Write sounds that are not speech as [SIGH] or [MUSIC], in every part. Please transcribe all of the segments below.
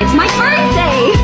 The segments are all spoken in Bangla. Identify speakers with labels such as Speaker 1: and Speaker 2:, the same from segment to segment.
Speaker 1: It's my birthday! [LAUGHS]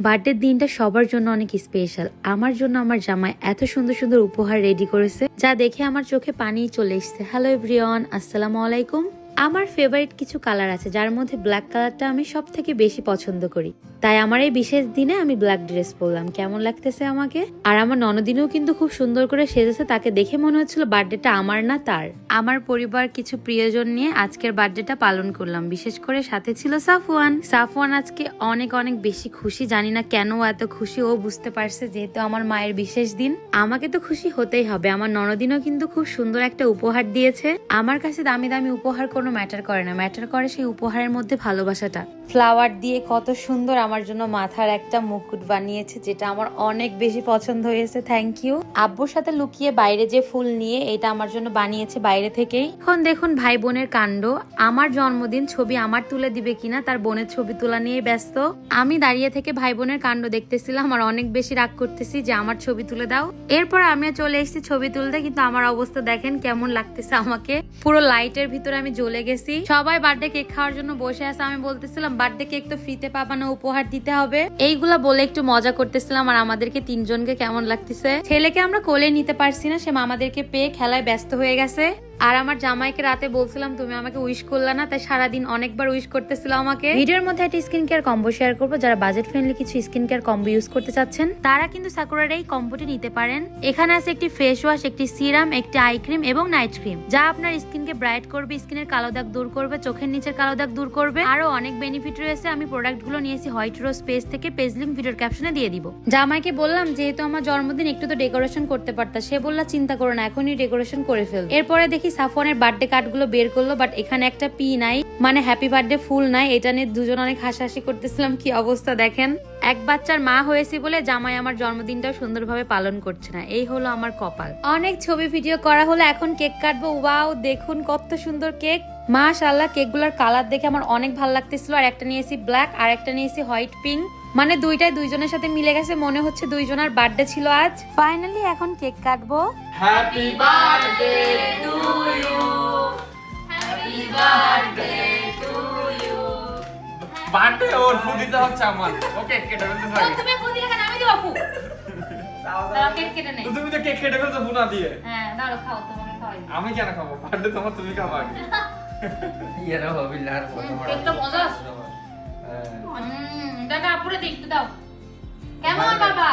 Speaker 2: বার্থডের দিনটা সবার জন্য অনেক স্পেশাল আমার জন্য আমার জামাই এত সুন্দর সুন্দর উপহার রেডি করেছে, যা দেখে আমার চোখে পানি চলে এসছে। হ্যালো এভরিওয়ান আসসালামু আলাইকুম। আমার ফেভারিট কিছু কালার আছে, যার মধ্যে ব্ল্যাক কালারটা আমি সব থেকে বেশি পছন্দ করি। তাই আমার এই বিশেষ দিনে আমি ব্ল্যাক ড্রেস পরলাম। কেমন লাগতেছে আমাকে? আর আমার ননদিনও কিন্তু খুব সুন্দর করে সেজেছে, তাকে দেখে মনে হচ্ছিল বার্থডেটা আমার না তার। আমার পরিবার কিছু প্রিয়জন নিয়ে আজকের বার্থডেটা পালন করলাম। বিশেষ করে সাথে ছিল সাফওয়ান। সাফওয়ান আজকে অনেক অনেক বেশি খুশি। জানি না কেন এত খুশি, ও বুঝতে পারছে যেহেতু আমার মায়ের বিশেষ দিন। আমাকে তো খুশি হতেই হবে। আমার ননদিনও কিন্তু খুব সুন্দর একটা উপহার দিয়েছে। আমার কাছে দামি দামি উপহার কোনো ম্যাটার করে না। ম্যাটার করে সেই উপহারের মধ্যে ভালোবাসাটা। ফ্লাওয়ার দিয়ে কত সুন্দর আমার জন্য মাথার একটা মুকুট বানিয়েছে, যেটা আমার অনেক বেশি পছন্দ হয়েছে। থ্যাংক ইউ আব্বুর সাথে লুকিয়ে বাইরে যে ফুল নিয়ে এটা আমার জন্য বানিয়েছে বাইরে থেকেই। এখন দেখুন ভাই বোনের কাণ্ড। আমার জন্মদিন ছবি আমার তুলে দিবে কিনা, তার বোনের ছবি তোলা নিয়ে ব্যস্ত। আমি দাঁড়িয়ে থেকে ভাই বোনের কাণ্ড দেখতেছিলাম আর অনেক বেশি রাগ করতেছি যে আমার ছবি তুলে দাও। এরপর আমিও চলে এসেছি ছবি তুলতে, কিন্তু আমার অবস্থা দেখেন কেমন লাগতেছে আমাকে। পুরো লাইটের ভিতরে আমি জ্বলে গেছি। সবাই বার্থডে কেক খাওয়ার জন্য বসে আছে। আমি বলতেছিলাম বার্থডে কেক তো ফ্রিতে পাবা না, উপহার দিতে হবে। এইগুলা বলে একটু মজা করতেছিলাম আর আমাদেরকে তিনজনকে কেমন লাগতেছে। ছেলেকে আমরা কোলে নিতে পারছি না, সে মামাদেরকে পেয়ে খেলায় ব্যস্ত হয়ে গেছে। আর আমার জামাইকে রাতে বলছিলাম, তুমি আমাকে উইশ করলে না, তাই সারাদিন অনেকবার উইশ করতেছিল আমাকে। ভিডিওর মধ্যে একটা স্কিন কেয়ার কম্বো শেয়ার করব। যারা বাজেট ফ্রেন্ডলি কিছু স্কিন কেয়ার কম্বো ইউজ করতে চাচ্ছেন, তারা কিন্তু সাকুরার এই কম্বোটি নিতে পারেন। এখানে আছে একটি ফেস ওয়াশ একটি সিরাম একটি আই ক্রিম এবং নাইট ক্রিম যা আপনার স্কিনকে ব্রাইট করবে স্কিনের কালো দাগ দূর করবে, চোখের নিচের কালো দাগ দূর করবে। আরও অনেক বেনিফিট রয়েছে। আমি প্রোডাক্টগুলো নিয়েছি হোয়াইট রোজ পেজ থেকে পেজ লিঙ্ক ভিডিওর ক্যাপশনে দিয়ে দিব। জামাইকে বললাম, যেহেতু আমার জন্মদিন একটু তো ডেকোরেশন করতে পারতা। সে বললা, চিন্তা করো না, এখনই ডেকোরেশন করে ফেল এরপরে দেখি সাফওয়ানের বার্থডে কার্ডগুলো বের করল বাট এখানে একটা পি নাই। মানে হ্যাপি বার্থডে ফুল নাই। এটা নিয়ে দুজন অনেক হাসাহাসি করতেছিলাম, কি অবস্থা দেখেন। এক বাচ্চার মা হয়েছি বলে জামাই আমার জন্মদিনটাও সুন্দরভাবে পালন করছে না। এই হলো আমার কপাল। অনেক ছবি ভিডিও করা হলো, এখন কেক কাটবো। ওয়াও, দেখুন কত সুন্দর কেক। মা মাশাল্লাহ কেকগুলোর কালার দেখে আমার অনেক ভালো লাগতেছিল। আর একটা নিয়েছি ব্ল্যাক আর একটা নিয়েছি হোয়াইট পিঙ্ক মানে দুইটাই দুইজনের সাথে মিলে গেছে, মনে হচ্ছে দুইজনের বার্থডে ছিল আজ। ফাইনালি এখন কেক কাটবো।
Speaker 3: হ্যাপি বার্থডে বার্থডে ওর ফুদিতে হচ্ছে আমার। ওকে কেটে ফেলতে থাকি
Speaker 2: তুমি ফোন দিলে কেন আমি দিব আপু কেক কেটে নেই
Speaker 3: তুমি তো কেক কেটে ফেলছো ফুনা দিয়ে।
Speaker 2: হ্যাঁ দাও খাও তোমাকে খাওয়াই।
Speaker 3: আমি কেন খাব? বার্থডে তোমার তুমি খাবা আগে।
Speaker 4: ইয়ারা ভাবিল আর কত বড়
Speaker 2: কেকটা মজা আছে।
Speaker 3: হ্যাঁ।
Speaker 2: দাদা আপুরে দেখতে দাও। কেমন বাবা?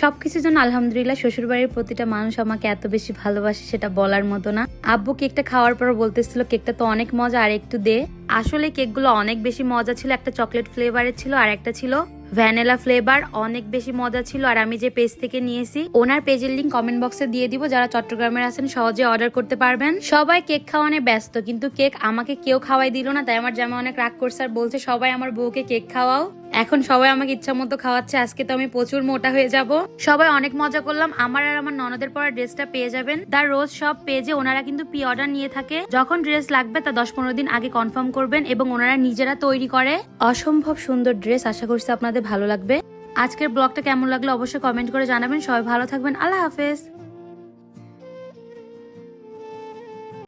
Speaker 2: সবকিছুর জন্য আলহামদুলিল্লাহ শ্বশুরবাড়ির প্রতিটা মানুষ আমাকে এত বেশি ভালোবাসে সেটা বলার মতো না। আব্বু কেকটা খাওয়ার পর বলতেছিল, কেকটা তো অনেক মজা, আর একটু দে। আসলে কেকগুলো অনেক বেশি মজা ছিল, একটা চকলেট ফ্লেভারের ছিল, আর একটা ছিল ভ্যানিলা ফ্লেভার। অনেক বেশি মজা ছিল, আর আমি যে পেজ থেকে নিয়েছি, ওনার পেজের লিঙ্ক কমেন্ট বক্সে দিয়ে দিব, যারা চট্টগ্রামের আছেন সহজে অর্ডার করতে পারবেন। সবাই কেক খাওয়ানে ব্যস্ত, কিন্তু কেক আমাকে কেউ খাওয়াই দিল না, তাই আমার জামা অনেক রাগ করছে আর বলছে, সবাই আমার বউকে কেক খাওয়াও। এখন সবাই আমাকে ইচ্ছা মতো খাওয়াচ্ছে, আজকে তো আমি প্রচুর মোটা হয়ে যাব। সবাই অনেক মজা করলাম, আমার আর আমার ননদের পরা ড্রেসটা পেয়ে যাবেন। তার রোজ সব পেজে ওনারা কিন্তু পি অর্ডার নিয়ে থাকে। যখন ড্রেস লাগবে তা দশ পনেরো দিন আগে কনফার্ম করবেন এবং ওনারা নিজেরা তৈরি করে। অসম্ভব সুন্দর ড্রেস, আশা করছি আপনাদের ভালো লাগবে। আজকের ব্লগটা কেমন লাগল অবশ্যই কমেন্ট করে জানাবেন। সবাই ভালো থাকবেন। আল্লাহ হাফেজ।